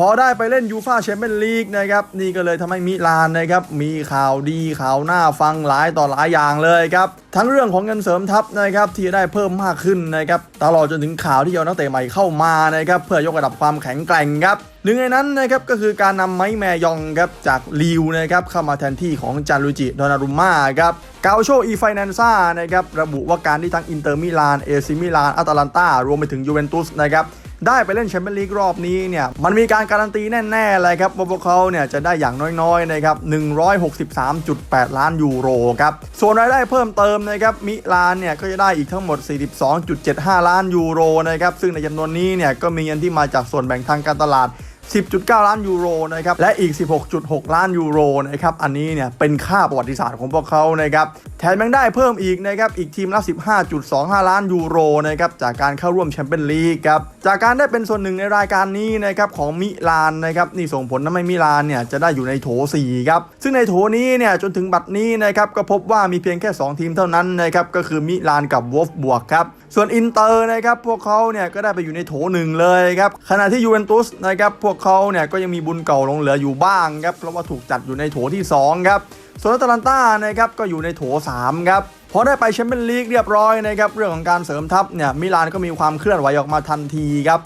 พอได้ไปเล่นยูฟาแชมเปี้ยนลีกนะครับนี่ก็เลยทำให้มิลานนะครับมีข่าวดีข่าวหน้าฟังหลายต่อหลายอย่างเลยครับทั้งเรื่องของเงินเสริมทัพนะครับที่จะได้เพิ่มมากขึ้นนะครับตลอดจนถึงข่าวที่เอานักเตะใหม่เข้ามานะครับเพื่อยกระดับความแข็งแกร่งครับหนึ่งในนั้นนะครับก็คือการนำไม้แมยองครับจากลิวนะครับเข้ามาแทนที่ของจานลุจิโดนารุมม่าครับกาโชอีไฟแนนซ่านะครับระบุว่าการที่ทั้งอินเตอร์มิลานเอซิมิลานอัตแลนตารวมไปถึงยูเวนตุสนะครับ ได้ไปเล่นแชมเปี้ยนลีกรอบนี้เนี่ยมันมีการการันตีแน่ๆเลยครับว่าพวกเขาเนี่ยจะได้อย่างน้อยๆนะครับ163.8 ล้านยูโรครับส่วนรายได้เพิ่มเติมนะครับมิลานเนี่ยก็จะได้อีกทั้งหมด 42.75 ล้านยูโรนะครับซึ่งในจำนวนนี้เนี่ยก็มีเงินที่มาจากส่วนแบ่งทางการตลาด10.9 ล้านยูโรนะครับและอีก 16.6 ล้านยูโรนะครับอันนี้เนี่ยเป็นค่าประวัติศาสตร์ของพวกเขานะครับแถมยังได้เพิ่มอีกนะครับอีกทีมละ 15.25 ล้านยูโรนะครับจากการเข้าร่วมแชมเปี้ยนลีกครับจากการได้เป็นส่วนหนึ่งในรายการนี้นะครับของมิลานนะครับนี่ส่งผลทำให้มิลานเนี่ยจะได้อยู่ในโถ4ครับซึ่งในโถนี้เนี่ยจนถึงบัดนี้นะครับก็พบว่ามีเพียงแค่ 2 ทีมเท่านั้นนะครับก็คือมิลานกับวอฟบวกครับส่วนอินเตอร์นะครับพวกเขาเนี่ยก็ได้ไปอยู่ในโถหนึ่งเลยครับขณะที่ยูเวนตุสนะครับพวกเขาเนี่ยก็ยังมีบุญเก่าลงเหลืออยู่บ้างครับเพราะว่าถูกจัดอยู่ในโถที่2ครับ ส่วนอตแลนต้านะครับก็อยู่ในโถ3ครับพอได้ไปแชมเปี้ยนลีกเรียบร้อยนะครับเรื่องของการเสริมทัพเนี่ยมิลานก็มีความเคลื่อนไหวออกมาทันทีครับ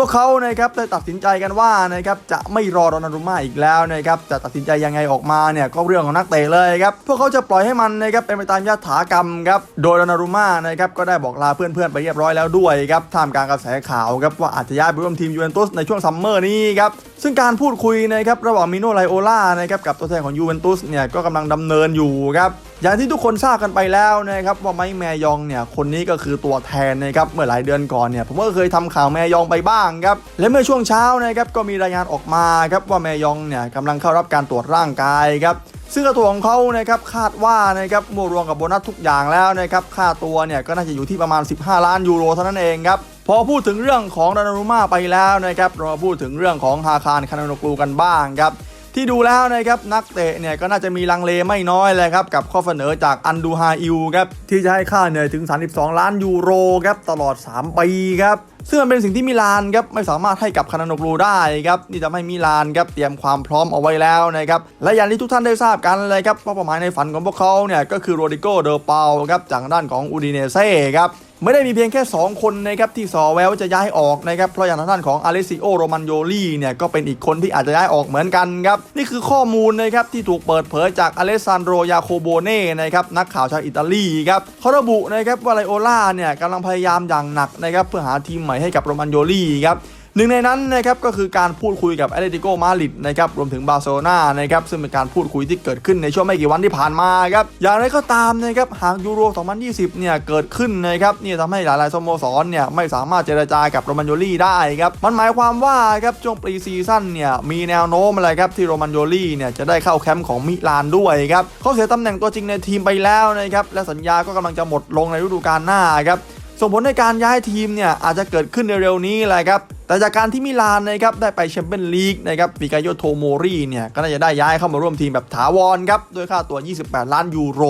พวกเขานะครับได้ตัดสินใจกันว่านะครับจะไม่รอโรนัลโดม่าอีกแล้วนะครับจะตัดสินใจยังไงออกมาเนี่ยก็เรื่องของนักเตะเลยครับพวกเขาจะปล่อยให้มันนะครับเป็นไปตามยถากรรมครับโดยโรนัลโดม่านะครับก็ได้บอกลาเพื่อนๆไปเรียบร้อยแล้วด้วยครับท่ามกลางกระแสข่าวครับว่าอาจจะย้ายไปร่วมทีมยูเวนตุสในช่วงซัมเมอร์นี้ครับซึ่งการพูดคุยนะครับระหว่างมิโนไลโอล่านะครับกับตัวแทนของยูเวนตุสเนี่ยก็กำลังดำเนินอยู่ครับ อย่างที่ทุกคนทราบกันไปแล้วนะครับว่าไมค์แมยองเนี่ยคนนี้ก็คือตัวแทนนะครับเมื่อหลายเดือนก่อนเนี่ยผมก็เคยทำข่าวแมยองไปบ้างครับและเมื่อช่วงเช้านะครับก็มีรายงานออกมาครับว่าแมยองเนี่ยกำลังเข้ารับการตรวจร่างกายครับซึ่งตัวของเขานะครับคาดว่านะครับรวมรวมกับโบนัสทุกอย่างแล้วนะครับค่าตัวเนี่ยก็น่าจะอยู่ที่ประมาณ 15 ล้านยูโรเท่านั้นเองครับพอพูดถึงเรื่องของดานารุมาไปแล้วนะครับเรามาพูดถึงเรื่องของฮาคารคานาโนกลูกันบ้างครับ ที่ดูแล้วนะครับนักเตะเนี่ยก็น่าจะมีลังเลไม่น้อยเลยครับกับข้อเสนอจากอันดูฮาอิลครับที่จะให้ค่าเหนื่อยถึง 32 ล้านยูโรครับตลอด 3 ปีครับซึ่งมันเป็นสิ่งที่มิลานครับไม่สามารถให้กับคานาโนกลูได้ครับนี่ทำให้มิลานครับเตรียมความพร้อมเอาไว้แล้วนะครับและอย่างที่ทุกท่านได้ทราบกันเลยครับว่าเป้าหมายในฝันของพวกเขาเนี่ยก็คือโรดิโกเดอเปาครับจากด้านของอูดิเนเซ่ครับ ไม่ได้มีเพียงแค่ 2 คนนะครับที่สอแววจะย้ายออกนะครับเพราะอย่างทางด้านของอเลซิโอโรมันโยลี่เนี่ยก็เป็นอีกคนที่อาจจะย้ายออกเหมือนกันครับนี่คือข้อมูลนะครับที่ถูกเปิดเผยจากอเลซานโดรยาโคโบเน่นะครับนักข่าวชาวอิตาลีครับเขาระบุนะครับว่าไลโอล่าเนี่ยกำลังพยายามอย่างหนักนะครับเพื่อหาทีมใหม่ให้กับโรมันโยลี่ครับ หนึ่งในนั้นนะครับก็คือการพูดคุยกับแอตเลติโกมาดริดนะครับรวมถึงบาร์เซโลนานะครับซึ่งเป็นการพูดคุยที่เกิดขึ้นในช่วงไม่กี่วันที่ผ่านมาครับอย่างไรก็ตามนะครับหากยูโร 2020 เนี่ยเกิดขึ้นนะครับนี่ทำให้หลายๆสโมสรเนี่ยไม่สามารถเจรจากับโรมันโยลี่ได้ครับมันหมายความว่าครับช่วงปรีซีซั่นเนี่ยมีแนวโน้มอะไรครับที่โรมันโยลี่เนี่ยจะได้เข้าแคมป์ของมิลานด้วยครับเขาเสียตำแหน่งตัวจริงในทีมไปแล้วนะครับและสัญญาก็กำลังจะหมดลงในฤดูกาลหน้าครับ ส่งผลในการย้ายทีมเนี่ยอาจจะเกิดขึ้นเร็วๆนี้แหละครับ แต่จากการที่มิลานนะครับได้ไปแชมเปี้ยนลีกนะครับปิกาโยโทโมรีเนี่ยก็น่าจะได้ย้ายเข้ามาร่วมทีมแบบถาวรครับด้วยค่าตัว 28 ล้านยูโร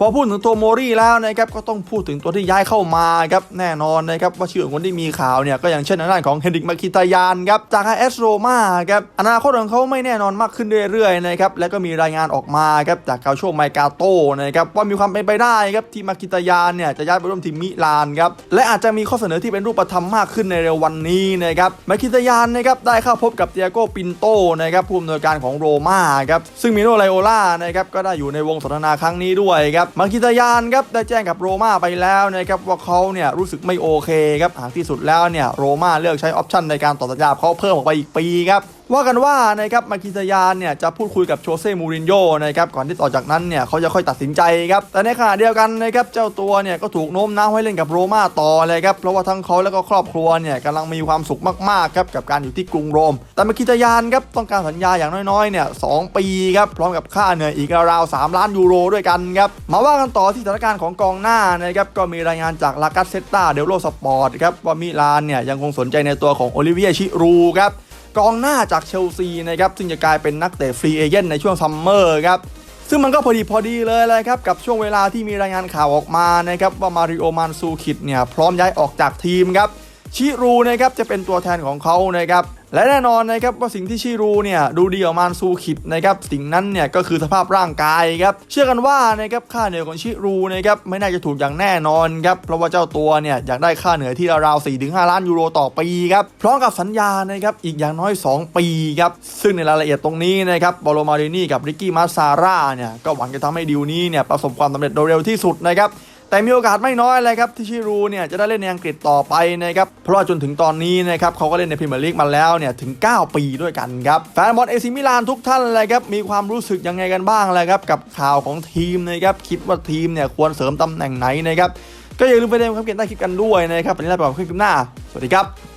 พอพูดถึงโทโมรีแล้วนะครับก็ต้องพูดถึงตัวที่ย้ายเข้ามาครับแน่นอนนะครับว่าชื่อของคนที่มีข่าวเนี่ยก็อย่างเช่นด้านของเฮนริกมาคิตายานครับจากไอเอสโรมาครับอนาคตของเขาไม่แน่นอนมากขึ้นเรื่อยๆนะครับและก็มีรายงานออกมาครับจากกาโชไมกาโต้นะครับว่ามีความเป็นไปได้ครับที่มาคิตายานเนี่ยจะย้ายไปร่วมทีมมิลานครับและอาจจะมีข้อเสนอที่เป็นรูปธรรมมากขึ้นในเร็ววันนี้นะครับมาคิตายานนะครับได้เข้าพบกับเตียโกปินโตนะครับผู้อำนวยการของโรมาครับซึ่งมิโนไลโอล่านะครับก็ได้อยู่ในวงสนทนาครั้งนี้ด้วยครับมาคิตายานครับได้แจ้งกับโรม่าไปแล้วนะครับว่าเขาเนี่ยรู้สึกไม่โอเคครับหากที่สุดแล้วเนี่ยโรม่าเลือกใช้ออปชันในการต่อสัญญาเขาเพิ่มออกไปอีกปีครับ ว่ากันว่านะครับมาคิสยานเนี่ยจะพูดคุยกับโชเซ่มูรินโญ่นะครับก่อนที่ต่อจากนั้นเนี่ยเขาจะค่อยตัดสินใจครับแต่ในขณะเดียวกันนะครับเจ้าตัวเนี่ยก็ถูกโน้มน้าวให้เล่นกับโรม่าต่อเลยครับเพราะว่าทั้งเขาแล้วก็ครอบครัวเนี่ยกำลังมีความสุขมากๆครับกับการอยู่ที่กรุงโรม แต่มาคิสยานครับต้องการสัญญาอย่างน้อยๆเนี่ยสองปีครับพร้อมกับค่าเหนื่อยอีกราว3ล้านยูโรด้วยกันครับมาว่ากันต่อที่สถานการณ์ของกองหน้านะครับก็มีรายงานจากลากัสเซตตาเดลโลสปอร์ตครับว่ามิลานเนี่ยยังคงสนใจในตัวของโอลิเวียชิรูครับ กองหน้าจากเชลซีนะครับซึ่งจะกลายเป็นนักเตะฟรีเอเจนในช่วงซัมเมอร์ครับซึ่งมันก็พอดีพอดีเลยเลยครับกับช่วงเวลาที่มีรายงานข่าวออกมานะครับว่ามาริโอมานซูคิดเนี่ยพร้อมย้ายออกจากทีมครับ ชิรูนะครับจะเป็นตัวแทนของเขานะครับและแน่นอนนะครับว่าสิ่งที่ชิรูเนี่ยดูดีกว่ามานซูคิดนะครับสิ่งนั้นเนี่ยก็คือสภาพร่างกายครับเชื่อกันว่านะครับค่าเหนื่อยของชิรูนะครับไม่น่าจะถูกอย่างแน่นอนครับเพราะว่าเจ้าตัวเนี่ยอยากได้ค่าเหนื่อยที่ราวๆ4-5 ล้านยูโรต่อปีครับพร้อมกับสัญญานะครับอีกอย่างน้อย 2 ปีครับซึ่งในรายละเอียดตรงนี้นะครับบอโลมารินี่กับริกกี้มาซาร่าเนี่ยก็หวังจะทำให้ดีลนี้เนี่ยประสบความสำเร็จโดยเร็วที่สุดนะครับ แต่มีโอกาสไม่น้อยเลยครับที่ชิรูเนี่ยจะได้เล่นในอังกฤษต่อไปนะครับเพราะว่าจนถึงตอนนี้นะครับเขาก็เล่นในพรีเมียร์ลีกมาแล้วเนี่ยถึง 9 ปีด้วยกันครับแฟนบอลเอซิมิลานทุกท่านเลยครับมีความรู้สึกยังไงกันบ้างเลยครับกับข่าวของทีมนะครับคิดว่าทีมเนี่ยควรเสริมตำแหน่งไหนนะครับก็อย่าลืมไปเล่นคำเขียนใต้คลิปกันด้วยนะครับวันนี้ลาไปพบกันคลิปหน้า สวัสดีครับ